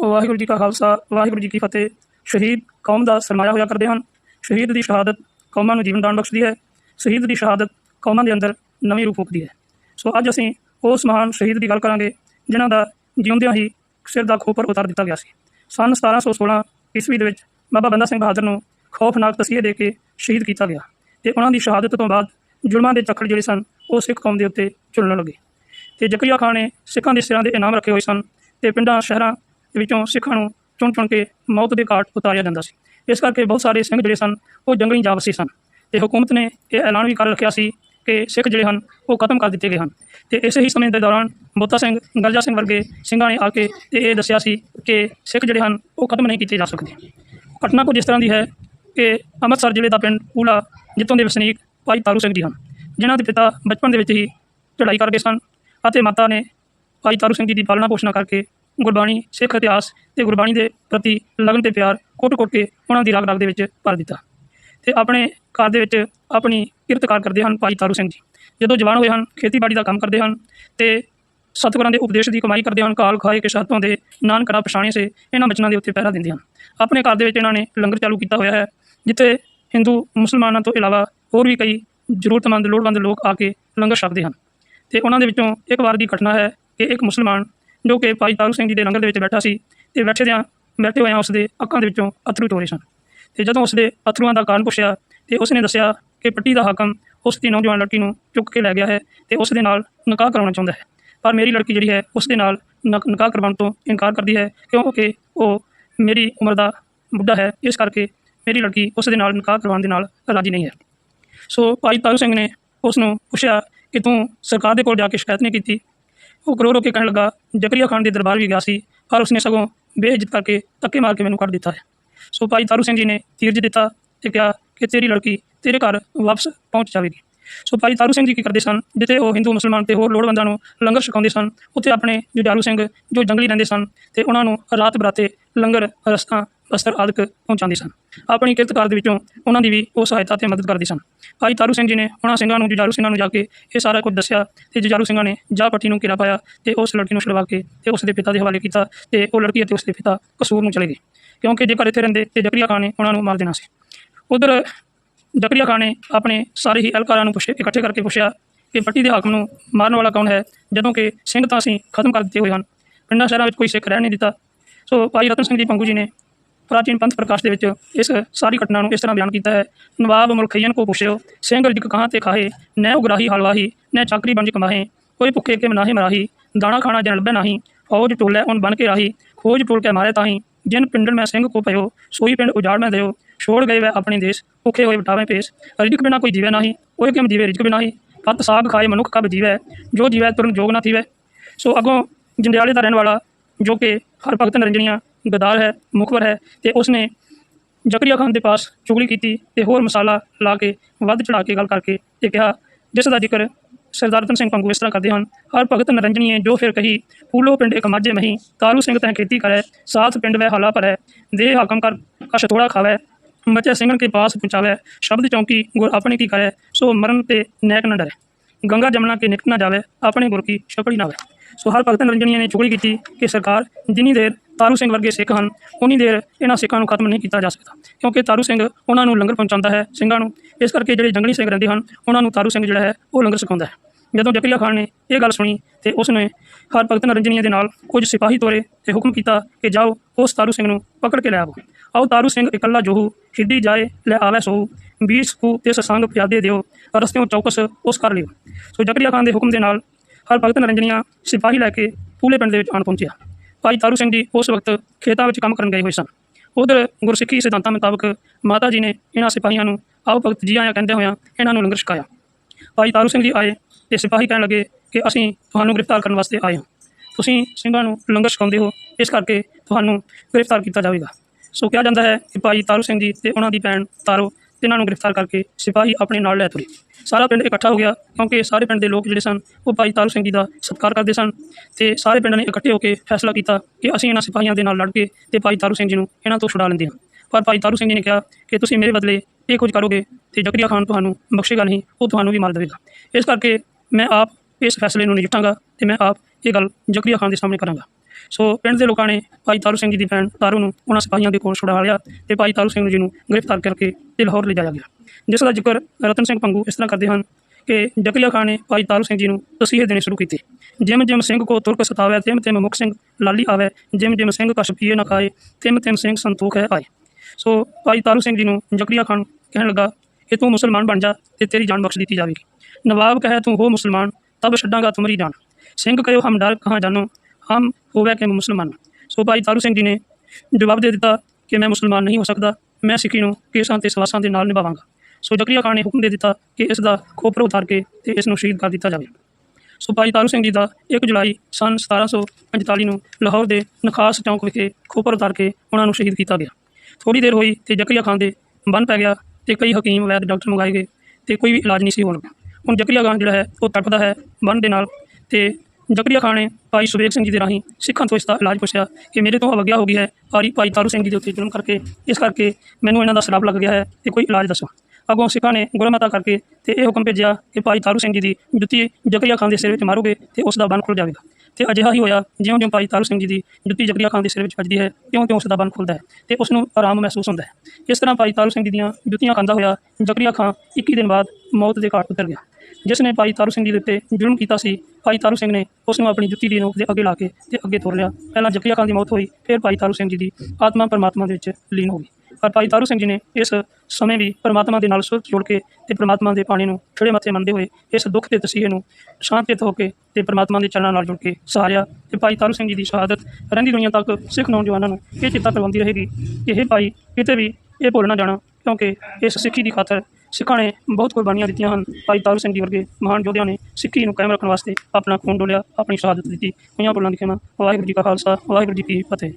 ਵਾਹਿਗੁਰੂ ਜੀ ਕਾ ਖਾਲਸਾ, ਵਾਹਿਗੁਰੂ ਜੀ ਕੀ ਫਤਿਹ। ਸ਼ਹੀਦ ਕੌਮ ਦਾ ਸਰਮਾਇਆ ਹੋਇਆ ਕਰਦੇ ਹਨ। ਸ਼ਹੀਦ ਦੀ ਸ਼ਹਾਦਤ ਕੌਮਾਂ ਨੂੰ ਜੀਵਨ ਦਾਨ ਬਖਸ਼ਦੀ ਹੈ। ਸ਼ਹੀਦ ਦੀ ਸ਼ਹਾਦਤ ਕੌਮਾਂ ਦੇ ਅੰਦਰ ਨਵੀਂ ਰੂਪ ਫੂਕਦੀ ਹੈ। ਸੋ ਅੱਜ ਅਸੀਂ ਉਸ ਮਹਾਨ ਸ਼ਹੀਦ ਦੀ ਗੱਲ ਕਰਾਂਗੇ, ਜਿਨ੍ਹਾਂ ਦਾ ਜਿਉਂਦਿਆਂ ਹੀ ਸਿਰ ਦਾ ਖੋਪਰ ਉਤਾਰ ਦਿੱਤਾ ਗਿਆ ਸੀ। ਸਨ 1716 ਈਸਵੀ ਦੇ ਵਿੱਚ ਬਾਬਾ ਬੰਦਾ ਸਿੰਘ ਬਹਾਦਰ ਨੂੰ ਖੌਫਨਾਕ ਤਸੀਹੇ ਦੇ ਕੇ ਸ਼ਹੀਦ ਕੀਤਾ ਗਿਆ ਤੇ ਉਹਨਾਂ ਦੀ ਸ਼ਹਾਦਤ ਤੋਂ ਬਾਅਦ ਜ਼ੁਲਮਾਂ ਦੇ ਚੱਕਰ ਜਿਹੜੇ ਸਨ, ਉਹ ਸਿੱਖ ਕੌਮ ਦੇ ਉੱਤੇ ਝੁੱਲਣ ਲੱਗੇ। ਤੇ ਜ਼ਕਰੀਆ ਖਾਨ ਨੇ ਸਿੱਖਾਂ ਦੇ ਸਿਰਾਂ ਦੇ ਇਨਾਮ ਰੱਖੇ ਹੋਏ ਸਨ ਤੇ ਪਿੰਡਾਂ, ਸ਼ਹਿਰਾਂ ਵਿੱਚੋਂ ਸਿੱਖਾਂ ਨੂੰ ਚੁਣ ਚੁਣ ਕੇ ਮੌਤ ਦੇ ਘਾਟ ਉਤਾਰਿਆ ਜਾਂਦਾ ਸੀ। ਇਸ ਕਰਕੇ ਬਹੁਤ ਸਾਰੇ ਸਿੰਘ ਜਿਹੜੇ ਸਨ, ਉਹ ਜੰਗਲੀ ਜਾ ਜਾਵਸੀ ਸਨ ਤੇ ਹਕੂਮਤ ਨੇ ਇਹ ਐਲਾਨ ਵੀ ਕਰ ਰੱਖਿਆ ਸੀ ਕਿ ਸਿੱਖ ਜਿਹੜੇ ਹਨ, ਉਹ ਖਤਮ ਕਰ ਦਿੱਤੇ ਗਏ ਹਨ। ਤੇ ਇਸੇ ਹੀ ਸਮੇਂ ਦੇ ਦੌਰਾਨ ਬੋਤਾ ਸਿੰਘ ਗਰਜਾ ਸਿੰਘ ਵਰਗੇ ਸਿੰਘਾਂ ਨੇ ਆ ਕੇ ਤੇ ਇਹ ਦੱਸਿਆ ਸੀ ਕਿ ਸਿੱਖ ਜਿਹੜੇ ਹਨ, ਉਹ ਖਤਮ ਨਹੀਂ ਕੀਤੇ ਜਾ ਸਕਦੇ। ਘਟਨਾ ਕੁਝ ਇਸ ਤਰ੍ਹਾਂ ਦੀ ਹੈ ਕਿ ਅੰਮ੍ਰਿਤਸਰ ਜ਼ਿਲ੍ਹੇ ਦਾ ਪਿੰਡ ਪੂਲਾ, ਜਿੱਥੋਂ ਦੇ ਵਸਨੀਕ ਭਾਈ ਤਾਰੂ ਸਿੰਘ ਜੀ ਹਨ, ਜਿਨ੍ਹਾਂ ਦੇ ਪਿਤਾ ਬਚਪਨ ਦੇ ਵਿੱਚ ਹੀ ਚੜ੍ਹਾਈ ਕਰ ਸਨ ਅਤੇ ਮਾਤਾ ਨੇ ਭਾਈ ਤਾਰੂ ਸਿੰਘ ਜੀ ਦੀ ਪਾਲਣਾ ਪੋਸ਼ਣਾ ਕਰਕੇ ਗੁਰਬਾਣੀ, ਸਿੱਖ ਇਤਿਹਾਸ ਤੇ ਗੁਰਬਾਣੀ ਦੇ ਪ੍ਰਤੀ ਲਗਨ ਤੇ ਪਿਆਰ ਕੁੱਟ-ਕੁੱਟ ਕੇ ਉਹਨਾਂ ਦੀ ਰਗ ਰਗ ਦੇ ਵਿੱਚ ਭਰ ਦਿੱਤਾ ਤੇ ਆਪਣੇ ਘਰ ਦੇ ਵਿੱਚ ਆਪਣੀ ਕਿਰਤਕਾਰ ਕਰਦੇ ਹਨ ਭਾਈ ਤਾਰੂ ਸਿੰਘ ਜੀ। ਜਦੋਂ ਜਵਾਨ ਹੋਏ ਹਨ, ਖੇਤੀਬਾੜੀ ਦਾ ਕੰਮ ਕਰਦੇ ਹਨ ਤੇ ਸਤਿਗੁਰਾਂ ਦੇ ਉਪਦੇਸ਼ ਦੀ ਕਮਾਈ ਕਰਦੇ ਹਨ, ਕਾਲ ਖਾਏ ਕੇ ਸਾਥੋਂ ਦੇ ਨਾਨਕ ਪਛਾਣੇ ਸੇ ਇਹਨਾਂ ਬਚਨਾਂ ਦੇ ਉੱਤੇ ਪਹਿਰਾ ਦਿੰਦੇ ਹਨ। ਆਪਣੇ ਘਰ ਦੇ ਵਿੱਚ ਇਹਨਾਂ ਨੇ ਲੰਗਰ ਚਾਲੂ ਕੀਤਾ ਹੋਇਆ ਹੈ, ਜਿੱਥੇ ਹਿੰਦੂ, ਮੁਸਲਮਾਨਾਂ ਤੋਂ ਇਲਾਵਾ ਹੋਰ ਵੀ ਕਈ ਜ਼ਰੂਰਤਮੰਦ, ਲੋੜਵੰਦ ਲੋਕ ਆ ਕੇ ਲੰਗਰ ਛਕਦੇ ਹਨ ਤੇ ਉਹਨਾਂ ਦੇ ਵਿੱਚੋਂ ਇੱਕ ਵਾਰ ਦੀ ਘਟਨਾ ਹੈ ਕਿ ਇੱਕ ਮੁਸਲਮਾਨ ਜੋ ਕਿ ਭਾਈ ਤਾਰੂ ਸਿੰਘ ਜੀ ਦੇ ਲੰਗਰ ਦੇ ਵਿੱਚ ਬੈਠਾ ਸੀ ਤੇ ਬੈਠਦਿਆਂ ਬੈਠੇ ਹੋਇਆਂ ਉਸ ਦੇ ਅੱਖਾਂ ਦੇ ਵਿੱਚੋਂ ਅਥਰੂ ਟੋਰੇ ਸਨ। ਤੇ ਜਦੋਂ ਉਸ ਦੇ ਅਥਰੂਆਂ ਦਾ ਕਾਰਨ ਪੁੱਛਿਆ ਤੇ ਉਸ ਨੇ ਦੱਸਿਆ ਕਿ ਪੱਟੀ ਦਾ ਹਾਕਮ ਉਸ ਦੀ ਨੌਜਵਾਨ ਲੜਕੀ ਨੂੰ ਚੁੱਕ ਕੇ ਲੈ ਗਿਆ ਹੈ ਤੇ ਉਸ ਦੇ ਨਾਲ ਨਿਕਾਹ ਕਰਾਉਣਾ ਚਾਹੁੰਦਾ ਹੈ। ਪਰ ਮੇਰੀ ਲੜਕੀ ਜਿਹੜੀ ਹੈ ਉਸ ਦੇ ਨਾਲ ਨਕ- ਨਿਕਾਹ ਕਰਵਾਉਣ ਤੋਂ ਇਨਕਾਰ ਕਰਦੀ ਹੈ ਕਿਉਂਕਿ ਉਹ ਮੇਰੀ ਉਮਰ ਦਾ ਬੁੱਢਾ ਹੈ। ਇਸ ਕਰਕੇ ਮੇਰੀ ਲੜਕੀ ਉਸ ਦੇ ਨਾਲ ਨਿਕਾਹ ਕਰਵਾਉਣ ਦੇ ਨਾਲ ਰਾਜੀ ਨਹੀਂ ਹੈ। ਸੋ ਭਾਈ ਤਾਰੂ ਸਿੰਘ ਨੇ ਉਸ ਨੂੰ ਪੁੱਛਿਆ ਕਿ ਤੂੰ ਸਰਕਾਰ ਦੇ ਕੋਲ ਜਾ ਕੇ ਸ਼ਿਕਾਇਤ ਨਹੀਂ ਕੀਤੀ? ਉਹ ਕਰੋ ਰੋ ਕੇ ਕਹਿਣ ਲੱਗਾ, ਜ਼ਕਰੀਆ ਖਾਨ ਦੇ ਦਰਬਾਰ ਵੀ ਗਿਆ ਸੀ, ਪਰ ਉਸਨੇ ਸਗੋਂ ਬੇਇੱਜ਼ਤ ਕਰਕੇ ਧੱਕੇ ਮਾਰ ਕੇ ਮੈਨੂੰ ਕੱਢ ਦਿੱਤਾ ਹੈ। ਸੋ ਭਾਈ ਤਾਰੂ ਸਿੰਘ ਜੀ ਨੇ ਤੀਰਜ ਦਿੱਤਾ ਤੇ ਕਿਹਾ ਕਿ ਤੇਰੀ ਲੜਕੀ ਤੇਰੇ ਘਰ ਵਾਪਸ ਪਹੁੰਚ ਜਾਵੇਗੀ। ਸੋ ਭਾਈ ਤਾਰੂ ਸਿੰਘ ਜੀ ਕੀ ਕਰਦੇ ਸਨ? ਜਿੱਥੇ ਉਹ ਹਿੰਦੂ, ਮੁਸਲਮਾਨ ਤੇ ਹੋਰ ਲੋੜਵੰਦਾਂ ਨੂੰ ਲੰਗਰ ਛਕਾਉਂਦੇ ਸਨ, ਉੱਥੇ ਆਪਣੇ ਜੁਝਾਰੂ ਸਿੰਘ ਜੋ ਜੰਗਲੀ ਰਹਿੰਦੇ ਸਨ ਤੇ ਉਹਨਾਂ ਨੂੰ ਰਾਤ ਬਰਾਤੇ ਲੰਗਰ ਰਸਤਾਂ ਬਸਤਰ ਆਦਿਕ ਪਹੁੰਚਾਉਂਦੇ ਸਨ। ਆਪਣੀ ਕਿਰਤਕਾਰ ਦੇ ਵਿੱਚੋਂ ਉਹਨਾਂ ਦੀ ਵੀ ਉਹ ਸਹਾਇਤਾ ਤੇ ਮਦਦ ਕਰਦੇ ਸਨ। ਭਾਈ ਤਾਰੂ ਸਿੰਘ ਜੀ ਨੇ ਉਹਨਾਂ ਸਿੰਘਾਂ ਨੂੰ, ਜੁਝਾਰੂ ਸਿੰਘਾਂ ਨੂੰ ਜਾ ਕੇ ਇਹ ਸਾਰਾ ਕੁਝ ਦੱਸਿਆ ਤੇ ਜੁਝਾਰੂ ਸਿੰਘਾਂ ਨੇ ਜਾ ਪੱਟੀ ਨੂੰ ਘੇਰਾ ਪਾਇਆ ਤੇ ਉਸ ਲੜਕੀ ਨੂੰ ਛੁਡਵਾ ਕੇ ਤੇ ਉਸ ਦੇ ਪਿਤਾ ਦੇ ਹਵਾਲੇ ਕੀਤਾ ਤੇ ਉਹ ਲੜਕੀ ਅਤੇ ਉਸ ਦੇ ਪਿਤਾ ਕਸੂਰ ਨੂੰ ਚਲੇ ਗਏ। ਕਿਉਂਕਿ ਜੇਕਰ ਇੱਥੇ ਰਹਿੰਦੇ ਤੇ ਜ਼ਕਰੀਆ ਖਾਨ ਨੇ ਉਹਨਾਂ ਨੂੰ ਮਾਰ ਦੇਣਾ ਸੀ। ਉਧਰ ਜ਼ਕਰੀਆ ਖਾਨ ਨੇ ਆਪਣੇ ਸਾਰੇ ਹੀ ਅਹਿਲਕਾਰਾਂ ਨੂੰ ਪੁੱਛੇ, ਇਕੱਠੇ ਕਰਕੇ ਪੁੱਛਿਆ ਕਿ ਪੱਟੀ ਦੇ ਹਾਕਮ ਨੂੰ ਮਾਰਨ ਵਾਲਾ ਕੌਣ ਹੈ? ਜਦੋਂ ਕਿ ਸਿੰਘ ਤਾਂ ਅਸੀਂ ਖਤਮ ਕਰ ਦਿੱਤੇ ਹੋਏ ਹਨ। ਪਿੰਡਾਂ ਸ਼ਹਿਰਾਂ ਵਿੱਚ ਕੋਈ ਸਿੱਖ ਰਹਿ ਨਹੀਂ ਦਿੱਤਾ। ਸੋ ਭਾਈ ਰਤਨ ਸਿੰਘ ਜੀ ਪੰਗੂ ਜੀ ਨੇ ਪ੍ਰਾਚੀਨ ਪੰਥ ਪ੍ਰਕਾਸ਼ ਦੇ ਵਿੱਚ ਇਸ ਸਾਰੀ ਘਟਨਾ ਨੂੰ ਇਸ ਤਰ੍ਹਾਂ ਬਿਆਨ ਕੀਤਾ ਹੈ। ਨਵਾਬ ਮੁਲਖਈਨ ਕੋ ਪੁੱਛਿਓ ਸਿੰਘ ਰਿਜਕ ਕਹਾਂ ਤੇ ਖਾਏ ਨੈ ਉਗਰਾਹੀ ਹਲਵਾਹੀ ਨੈ ਚਾਕਰੀ ਬੰਜ ਕਮਾਹੇ, ਕੋਈ ਭੁੱਖੇ ਕੇ ਮਨਾਹੇ ਮਰਾਹੀ, ਦਾਣਾ ਖਾਣਾ ਜਨ ਲੱਭੈ ਨਾਹੀ ਫੌਜ ਟੋਲੇ ਉਨ ਬਨ ਕੇ ਰਾਹੀ, ਖੋਜ ਟੋਲ ਕੇ ਮਾਰੇ ਤਾਹੀ, ਜਿਨ ਪਿੰਡਨ ਮੈਂ ਸਿੰਘ ਕੋ ਪਇਓ ਸੋਈ ਪਿੰਡ ਉਜਾੜ ਮੈਂ ਦਿਓ, ਛੋੜ ਗਏ ਵੈ ਆਪਣੇ ਦੇਸ਼, ਭੁੱਖੇ ਹੋਏ ਬਟਾਵੇਂ ਪੇਸ, ਰਿਜਕ ਬਿਨਾ ਕੋਈ ਜੀਵੇ ਨਾਹੀ ਕੋਈ ਕਿਮ ਜੀਵੇ ਰਿਜਕ ਬਿਨਾ ਹੀ ਪਤ ਸਾਗ ਖਾਏ ਮਨੁੱਖ ਕਬ ਜੀਵੇ, ਜੋ ਜੀਵੇ ਤੁਰਨ ਜੋਗ ਨਾ ਥੀਵੇ। ਸੋ ਅਗੋਂ ਜੰਡਿਆਲੇ ਦਾ ਰਹਿਣ ਵਾਲਾ ਜੋ ਕਿ ਹਰ ਭਗਤ ਨਰਿੰਜਨੀਆ ਗਦਾਰ ਹੈ, ਮੁਖਬਰ ਹੈ ਤੇ ਉਸਨੇ ਜ਼ਕਰੀਆ ਖਾਨ ਦੇ ਪਾਸ ਚੁਗਲੀ ਕੀਤੀ ਤੇ ਹੋਰ ਮਸਾਲਾ ਲਾ ਕੇ ਵੱਧ ਚੜਾ ਕੇ ਗੱਲ ਕਰਕੇ ਤੇ ਕਿਹਾ, ਜਿਸ ਦਾ ਜ਼ਿਕਰ ਸਰਦਾਰ ਰਤਨ ਸਿੰਘ ਪੰਗੂ ਇਸ ਤਰ੍ਹਾਂ ਕਰਦੇ ਹਨ, ਹਰ ਭਗਤ ਨਰੰਜਨੀਏ ਜੋ ਫਿਰ ਕਹੀ, ਫੂਲੋ ਪਿੰਡ ਇੱਕ ਮਾਝੇ ਮਹੀ, ਤਾਰੂ ਸਿੰਘ ਤੈ ਖੇਤੀ ਕਰੈ, ਸਾਥ ਪਿੰਡ ਵੈ ਹਾਲਾ ਭਰੈ ਦੇ ਹਾਕਮ ਕਰ ਕਛ ਥੋੜਾ ਖਾਵੈ ਬੱਚੇ ਸਿੰਘਨ ਕੇ ਪਾਸ ਪਹੁੰਚਾਵੈ, ਸ਼ਬਦ ਚੌਂਕੀ ਗੁਰ ਆਪਣੇ ਕੀ ਕਰੈ, ਸੋ ਮਰਨ ਤੇ ਨੈਕ ਨਾ ਡਰੈ, ਗੰਗਾ ਜਮਨਾ ਕੇ ਨਿਕਟ ਨਾ ਜਾਵੇ, ਆਪਣੇ ਗੁਰ ਕੀ ਛਪੜੀ ਨਾ ਹੋਵੇ। ਸੋ ਹਰ ਭਗਤ ਨਰਿੰਜਨੀਆਂ ਨੇ ਚੁਗਲੀ ਕੀਤੀ ਕਿ ਸਰਕਾਰ ਜਿੰਨੀ ਦੇਰ ਤਾਰੂ ਸਿੰਘ ਵਰਗੇ ਸਿੱਖ ਹਨ। ਉਨੀ ਦੇਰ ਇਹਨਾਂ ਸਿੱਖਾਂ ਨੂੰ ਖਤਮ ਨਹੀਂ ਕੀਤਾ ਜਾ ਸਕਦਾ, ਕਿਉਂਕਿ ਤਾਰੂ ਸਿੰਘ ਉਹਨਾਂ ਨੂੰ ਲੰਗਰ ਪਹੁੰਚਾਉਂਦਾ ਹੈ ਸਿੰਘਾਂ ਨੂੰ। ਇਸ ਕਰਕੇ ਜਿਹੜੇ ਜੰਗਲੀ ਸਿੰਘ ਰਹਿੰਦੇ ਹਨ, ਉਹਨਾਂ ਨੂੰ ਤਾਰੂ ਸਿੰਘ ਜਿਹੜਾ ਹੈ, ਉਹ ਲੰਗਰ ਸਿਖਾਉਂਦਾ ਹੈ। ਜਦੋਂ ਜ਼ਕਰੀਆ ਖਾਨ ਨੇ ਇਹ ਗੱਲ ਸੁਣੀ ਤੇ ਉਸ ਨੇ ਹਰ ਭਗਤ ਨਰਿੰਜਨੀਆਂ ਦੇ ਨਾਲ ਕੁਝ ਸਿਪਾਹੀ ਤੋਰੇ ਤੇ ਹੁਕਮ ਕੀਤਾ ਕਿ ਜਾਓ, ਉਸ ਤਾਰੂ ਸਿੰਘ ਨੂੰ ਪਕੜ ਕੇ ਲੈ ਆਵੋ। ਆਓ ਤਾਰੂ ਸਿੰਘ, ਇਕੱਲਾ ਜੋਹੂ ਹਿੱਡੀ ਜਾਏ, ਲੈ ਆਵੇ ਸੋ ਬੀਸ ਕੂ ਤੇ ਸੰਗ ਪਿਆਦੇ ਦਿਓ, ਰਸਤਿਓਂ ਚੌਕਸ ਉਸ ਕਰ ਲਿਓ। ਸੋ ਜ਼ਕਰੀਆ ਖਾਨ ਦੇ ਹੁਕਮ ਦੇ ਨਾਲ ਹਰ ਭਗਤ ਨਰਿੰਜਨੀਆਂ ਸਿਪਾਹੀ ਲੈ ਕੇ ਪੂਲੇ ਪਿੰਡ ਦੇ ਵਿੱਚ ਆਣ ਪਹੁੰਚਿਆ। ਭਾਈ ਤਾਰੂ ਸਿੰਘ ਜੀ ਉਸ ਵਕਤ ਖੇਤਾਂ ਵਿੱਚ ਕੰਮ ਕਰਨ ਗਏ ਹੋਏ ਸਨ। ਉਧਰ ਗੁਰਸਿੱਖੀ ਸਿਧਾਂਤਾਂ ਮੁਤਾਬਕ ਮਾਤਾ ਜੀ ਨੇ ਇਹਨਾਂ ਸਿਪਾਹੀਆਂ ਨੂੰ ਆਓ ਭਗਤ ਜੀ ਆਇਆ ਕਹਿੰਦੇ ਹੋਇਆਂ ਇਹਨਾਂ ਨੂੰ ਲੰਗਰ ਛਕਾਇਆ। ਭਾਈ ਤਾਰੂ ਸਿੰਘ ਜੀ ਆਏ ਤੇ ਸਿਪਾਹੀ ਕਹਿਣ ਲੱਗੇ ਕਿ ਅਸੀਂ ਤੁਹਾਨੂੰ ਗ੍ਰਿਫਤਾਰ ਕਰਨ ਵਾਸਤੇ ਆਏ ਹਾਂ। ਤੁਸੀਂ ਸਿੰਘਾਂ ਨੂੰ ਲੰਗਰ ਛਕਾਉਂਦੇ ਹੋ, ਇਸ ਕਰਕੇ ਤੁਹਾਨੂੰ ਗ੍ਰਿਫਤਾਰ ਕੀਤਾ ਜਾਵੇਗਾ। ਸੋ ਕਿਹਾ ਜਾਂਦਾ ਹੈ ਕਿ ਭਾਈ ਤਾਰੂ ਸਿੰਘ ਜੀ ਤੇ ਉਹਨਾਂ ਦੀ ਭੈਣ ਤਾਰੋ ਤਿੰਨਾਂ ਨੂੰ ਗ੍ਰਿਫਤਾਰ ਕਰਕੇ ਸਿਪਾਹੀ ਆਪਣੇ ਨਾਲ ਲੈ ਤੁਰੇ। ਸਾਰਾ ਪਿੰਡ ਇਕੱਠਾ ਹੋ ਗਿਆ ਕਿਉਂਕਿ ਸਾਰੇ ਪਿੰਡ ਦੇ ਲੋਕ ਜਿਹੜੇ ਸਨ, ਉਹ ਭਾਈ ਤਾਰੂ ਸਿੰਘ ਜੀ ਦਾ ਸਤਿਕਾਰ ਕਰਦੇ ਸਨ ਤੇ ਸਾਰੇ ਪਿੰਡ ਨੇ ਇਕੱਠੇ ਹੋ ਕੇ ਫੈਸਲਾ ਕੀਤਾ ਕਿ ਅਸੀਂ ਇਹਨਾਂ ਸਿਪਾਹੀਆਂ ਦੇ ਨਾਲ ਲੜ ਕੇ ਤੇ ਭਾਈ ਤਾਰੂ ਸਿੰਘ ਜੀ ਨੂੰ ਇਹਨਾਂ ਤੋਂ ਛੁਡਾ ਲੈਂਦੇ ਹਾਂ। ਪਰ ਭਾਈ ਤਾਰੂ ਸਿੰਘ ਜੀ ਨੇ ਕਿਹਾ ਕਿ ਤੁਸੀਂ ਮੇਰੇ ਬਦਲੇ ਇਹ ਕੁਝ ਕਰੋਗੇ ਤੇ ਜ਼ਕਰੀਆ ਖਾਨ ਤੁਹਾਨੂੰ ਬਖਸ਼ੇਗਾ ਨਹੀਂ, ਉਹ ਤੁਹਾਨੂੰ ਵੀ ਮਾਰ ਦੇਵੇਗਾ। ਇਸ ਕਰਕੇ ਮੈਂ ਆਪ ਇਸ ਫੈਸਲੇ ਨੂੰ ਨਜਿੱਠਾਂਗਾ ਤੇ ਮੈਂ ਆਪ ਇਹ ਗੱਲ ਜ਼ਕਰੀਆ ਖਾਨ ਦੇ ਸਾਹਮਣੇ ਕਰਾਂਗਾ। ਸੋ ਪਿੰਡ ਦੇ ਲੋਕਾਂ ਨੇ ਭਾਈ ਤਾਰੂ ਸਿੰਘ ਜੀ ਦੀ ਭੈਣ ਤਾਰੂ ਨੂੰ ਉਹਨਾਂ ਸਿਪਾਹੀਆਂ ਦੇ ਕੋਲ ਛੁਡਾ ਲਿਆ ਤੇ ਭਾਈ ਤਾਰੂ ਸਿੰਘ ਜੀ ਨੂੰ ਗ੍ਰਿਫਤਾਰ ਕਰਕੇ ਤੇ ਲਾਹੌਰ ਲਿਜਾਇਆ ਗਿਆ। ਜਿਸ ਦਾ ਜ਼ਿਕਰ ਰਤਨ ਸਿੰਘ ਪੰਗੂ ਇਸ ਤਰ੍ਹਾਂ ਕਰਦੇ ਹਨ ਕਿ ਜਕਰੀਆ ਖਾਨ ਨੇ ਭਾਈ ਤਾਰੂ ਸਿੰਘ ਜੀ ਨੂੰ ਤਸੀਹੇ ਦੇਣੇ ਸ਼ੁਰੂ ਕੀਤੇ। ਜਿਮ ਜਿਮ ਸਿੰਘ ਕੋ ਤੁਰਕ ਸਤਾਵੈ, ਤਿਮ ਤਿਮ ਮੁਖ ਸਿੰਘ ਲਾਲੀ ਆਵੈ, ਜਿਮ ਜਿਮ ਸਿੰਘ ਕਸ਼ਪੀਏ ਨਾ ਖਾਏ, ਤਿਮ ਤਿਮ ਸਿੰਘ ਸੰਤੋਖ ਹੈ ਆਏ। ਸੋ ਭਾਈ ਤਾਰੂ ਸਿੰਘ ਜੀ ਨੂੰ ਜਕਰੀਆ ਖਾਨ ਕਹਿਣ ਲੱਗਾ ਕਿ ਤੂੰ ਮੁਸਲਮਾਨ ਬਣ ਜਾ ਤੇ ਤੇਰੀ ਜਾਨ ਬਖਸ਼ ਦਿੱਤੀ ਜਾਵੇਗੀ। ਨਵਾਬ ਕਹੇ ਤੂੰ ਹੋ ਮੁਸਲਮਾਨ, ਤਬ ਛੱਡਾਂਗਾ ਤੁਮਰੀ ਜਾਨ। ਸਿੰਘ ਕਹਿਓ ਹਮ ਡਰ ਕਹਾਂ ਜਾਨੋ ਹਮ ਹੋਵੇ ਕਿ ਮੁਸਲਮਾਨ ਸੋ ਭਾਈ ਤਾਰੂ ਸਿੰਘ ਜੀ ਨੇ ਜਵਾਬ ਦੇ ਦਿੱਤਾ ਕਿ ਮੈਂ ਮੁਸਲਮਾਨ ਨਹੀਂ ਹੋ ਸਕਦਾ। ਮੈਂ ਸਿੱਖੀ ਨੂੰ ਕੇਸਾਂ ਤੇ ਸਵਾਸਾਂ ਦੇ ਨਾਲ ਨਿਭਾਵਾਂਗਾ। ਸੋ ਜਕਰੀਆ ਖਾਨ ਨੇ ਹੁਕਮ ਦੇ ਦਿੱਤਾ ਕਿ ਇਸ ਦਾ ਖੋਪਰ ਉਤਾਰ ਕੇ ਤੇ ਇਸ ਨੂੰ ਸ਼ਹੀਦ ਕਰ ਦਿੱਤਾ ਜਾਵੇ। ਸੋ ਭਾਈ ਤਾਰੂ ਸਿੰਘ ਜੀ ਦਾ 1 ਜੁਲਾਈ ਸਨ 1745 ਨੂੰ ਲਾਹੌਰ ਦੇ ਨਖਾਸ ਚੌਂਕ ਵਿਖੇ ਖੋਪਰ ਉਤਾਰ ਕੇ ਉਹਨਾਂ ਨੂੰ ਸ਼ਹੀਦ ਕੀਤਾ ਗਿਆ। ਥੋੜੀ ਦੇਰ ਹੋਈ ਤੇ ਜਕਰੀਆ ਖਾਨ ਦੇ ਬੰਨ ਪੈ ਗਿਆ ਤੇ ਕਈ ਹਕੀਮ ਵੈਦ ਡਾਕਟਰ ਮੰਗਾਏ ਗਏ ਤੇ ਕੋਈ ਵੀ ਇਲਾਜ ਨਹੀਂ ਸੀ ਹੋਣ ਹੁਣ ਜਕਰੀਆ ਖਾਨ ਜਿਹੜਾ ਹੈ ਉਹ ਤੜਫਦਾ ਹੈ ਬੰਨ ਦੇ ਨਾਲ ਤੇ ਜਕਰੀਆ ਖਾਨ ਨੇ ਭਾਈ ਸੁਬੇਗ ਸਿੰਘ ਜੀ ਦੇ ਰਾਹੀਂ ਸਿੱਖਾਂ ਤੋਂ ਇਸ ਦਾ ਇਲਾਜ ਪੁੱਛਿਆ ਕਿ ਮੇਰੇ ਤੋਂ ਅਵਗਿਆ ਹੋ ਗਈ ਹੈ ਭਾਰੀ ਭਾਈ ਤਾਰੂ ਸਿੰਘ ਜੀ ਦੇ ਉੱਤੇ ਜ਼ੁਲਮ ਕਰਕੇ, ਇਸ ਕਰਕੇ ਮੈਨੂੰ ਇਹਨਾਂ ਦਾ ਸਰਾਪ ਲੱਗ ਗਿਆ ਹੈ ਤੇ ਕੋਈ ਇਲਾਜ ਦੱਸੋ। ਅੱਗੋਂ ਸਿੱਖਾਂ ਨੇ ਗੁਰਮਤਾ ਕਰਕੇ ਤੇ ਇਹ ਹੁਕਮ ਭੇਜਿਆ ਕਿ ਭਾਈ ਤਾਰੂ ਸਿੰਘ ਜੀ ਦੀ ਜੁੱਤੀ ਜਕਰੀਆ ਖਾਨ ਦੇ ਸਿਰ ਵਿੱਚ ਮਾਰੋਗੇ ਤੇ ਉਸ ਦਾ ਬੰਨ ਖੁੱਲ ਜਾਵੇਗਾ। ਤੇ ਅਜਿਹਾ ਹੀ ਹੋਇਆ, ਜਿਉਂ-ਜਿਉਂ ਭਾਈ ਤਾਰੂ ਸਿੰਘ ਜੀ ਦੀ ਜੁੱਤੀ ਜਕਰੀਆ ਖਾਨ ਦੇ ਸਿਰ ਵਿੱਚ ਵੱਜਦੀ ਹੈ, ਤਿਉਂ-ਤਿਉਂ ਉਸ ਦਾ ਬੰਨ ਖੁੱਲਦਾ ਹੈ ਤੇ ਉਸ ਨੂੰ ਆਰਾਮ ਮਹਿਸੂਸ ਹੁੰਦਾ ਹੈ। ਇਸ ਤਰ੍ਹਾਂ ਭਾਈ ਤਾਰੂ ਸਿੰਘ ਜੀ ਦੀਆਂ ਜੁੱਤੀਆਂ ਖਾਂਦਾ ਹੋਇਆ ਜਕਰੀਆ ਖਾਨ 21 ਦਿਨ ਬਾਅਦ ਮੌਤ ਦੇ ਘਾਟ ਉਤਰ ਗਿਆ। ਜਿਸ ਨੇ ਭਾਈ ਤਾਰੂ ਸਿੰਘ ਜੀ ਦੇ ਉੱਤੇ ਜ਼ੁਲਮ ਕੀਤਾ ਸੀ, ਭਾਈ ਤਾਰੂ ਸਿੰਘ ਨੇ ਉਸ ਨੂੰ ਆਪਣੀ ਜੁੱਤੀ ਦੀ ਨੋਕ ਦੇ ਅੱਗੇ ਲਾ ਕੇ ਤੇ ਅੱਗੇ ਤੁਰ ਲਿਆ। ਪਹਿਲਾਂ ਜਕਰੀਆ ਖਾਨ ਦੀ ਮੌਤ ਹੋਈ, ਫਿਰ ਭਾਈ ਤਾਰੂ ਸਿੰਘ ਜੀ ਦੀ ਆਤਮਾ ਪਰਮਾਤਮਾ ਦੇ ਵਿੱਚ ਲੀਨ ਹੋ ਗਈ। ਪਰ ਭਾਈ ਤਾਰੂ ਸਿੰਘ ਜੀ ਨੇ ਇਸ ਸਮੇਂ ਵੀ ਪਰਮਾਤਮਾ ਦੇ ਨਾਲ ਸੁਰਤ ਜੋੜ ਕੇ ਤੇ ਪਰਮਾਤਮਾ ਦੇ ਪਾਣੀ ਨੂੰ ਖੜੇ ਮੱਥੇ ਮੰਨਦੇ ਹੋਏ ਇਸ ਦੁੱਖ ਤੇ ਤਸੀਹੇ ਨੂੰ ਸ਼ਾਂਤਿਤ ਹੋ ਕੇ ਤੇ ਪਰਮਾਤਮਾ ਦੇ ਚਰਨਾਂ ਨਾਲ ਜੁੜ ਕੇ ਸਹਾਰਿਆ ਤੇ ਭਾਈ ਤਾਰੂ ਸਿੰਘ ਜੀ ਦੀ ਸ਼ਹਾਦਤ ਰਹਿੰਦੀ ਦੁਨੀਆ ਤੱਕ ਸਿੱਖ ਨੌਜਵਾਨਾਂ ਨੂੰ ਇਹ ਚਿੱਤਾ ਕਰਵਾਉਂਦੀ ਰਹੇਗੀ ਕਿ ਇਹ ਭਾਈ, ਕਿਤੇ ਵੀ ਇਹ ਭੁੱਲ ਨਾ ਜਾਣਾ ਕਿਉਂਕਿ ਇਸ ਸਿੱਖੀ ਦੀ ਖਾਤਰ ਸਿੱਖਾਂ ਨੇ ਬਹੁਤ ਕੁਰਬਾਨੀਆਂ ਦਿੱਤੀਆਂ ਹਨ। ਭਾਈ ਤਾਰੂ ਸਿੰਘ ਜੀ ਵਰਗੇ ਮਹਾਨ ਯੋਧਿਆਂ ਨੇ ਸਿੱਖੀ ਨੂੰ ਕਾਇਮ ਰੱਖਣ ਵਾਸਤੇ ਆਪਣਾ ਖੂਨ ਡੋਲਿਆ, ਆਪਣੀ ਸ਼ਹਾਦਤ ਦਿੱਤੀ। ਹੋਈਆਂ ਭੁੱਲਾਂ ਦੀ ਖਿਮਾ। ਵਾਹਿਗੁਰੂ ਜੀ ਕਾ ਖਾਲਸਾ, ਵਾਹਿਗੁਰੂ ਜੀ ਕੀ ਫਤਿਹ।